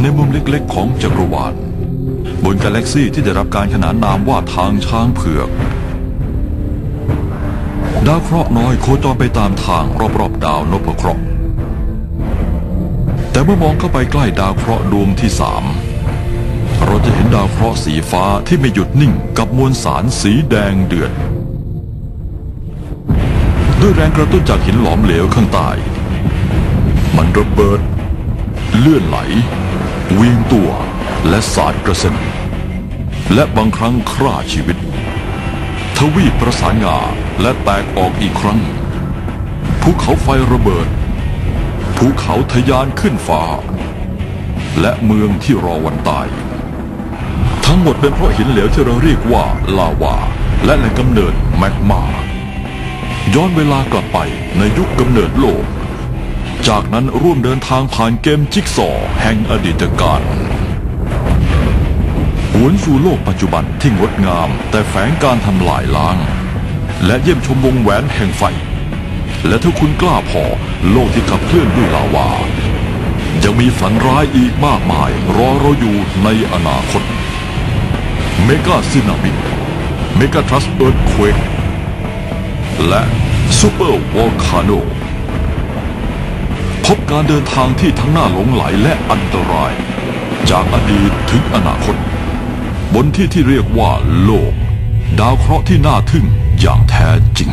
ในมุมเล็กๆของจักรวาล บนกาแล็กซี่ที่ได้รับการขนานนามว่าทางช้างเผือก ดาวเคราะห์น้อยโคจรไปตามทางรอบๆดาวนพเคราะห์แต่เมื่อมองเข้าไปใกล้ดาวเคราะห์ดวงที่สาม เราจะเห็นดาวเคราะห์สีฟ้าที่ไม่หยุดนิ่งกับมวลสารสีแดงเดือด ด้วยแรงกระตุ้นจากหินหลอมเหลวข้างใต้ มันระเบิด เลื่อนไหลเวียงตัวและสาดกระเซ็นและบางครั้งฆ่าชีวิต ทวีปประสานงาและแตกออกอีกครั้งภูเขาไฟระเบิดภูเขาทะยานขึ้นฟ้า และเมืองที่รอวันตาย ทั้งหมดเป็นเพราะหินเหลวที่เราเรียกว่าลาวา และแหล่งกำเนิดแมกมา ย้อนเวลากลับไปในยุคกำเนิดโลก จากนั้นร่วมเดินทางผ่านเกมจิ๊กซอว์แห่งอดีตการหวนสู่โลกปัจจุบันที่งดงาม แต่แฝงการทำลายล้าง และเยี่ยมชมวงแหวนแห่งไฟ และถ้าคุณกล้าพอโลกที่ขับเคลื่อนด้วยลาวายังมีฝันร้ายอีกมากมาย รอเราอยู่ในอนาคต เมกาซินามิเมกาทรัสเอิร์ธเควกและซูเปอร์วอลคาโนพบการเดินทางที่ทั้งน่าหลงไหลและอันตราย จากอดีตถึงอนาคต บนที่ที่เรียกว่าโลก ดาวเคราะห์ที่น่าทึ่งอย่างแท้จริง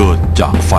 เกิดจากไฟ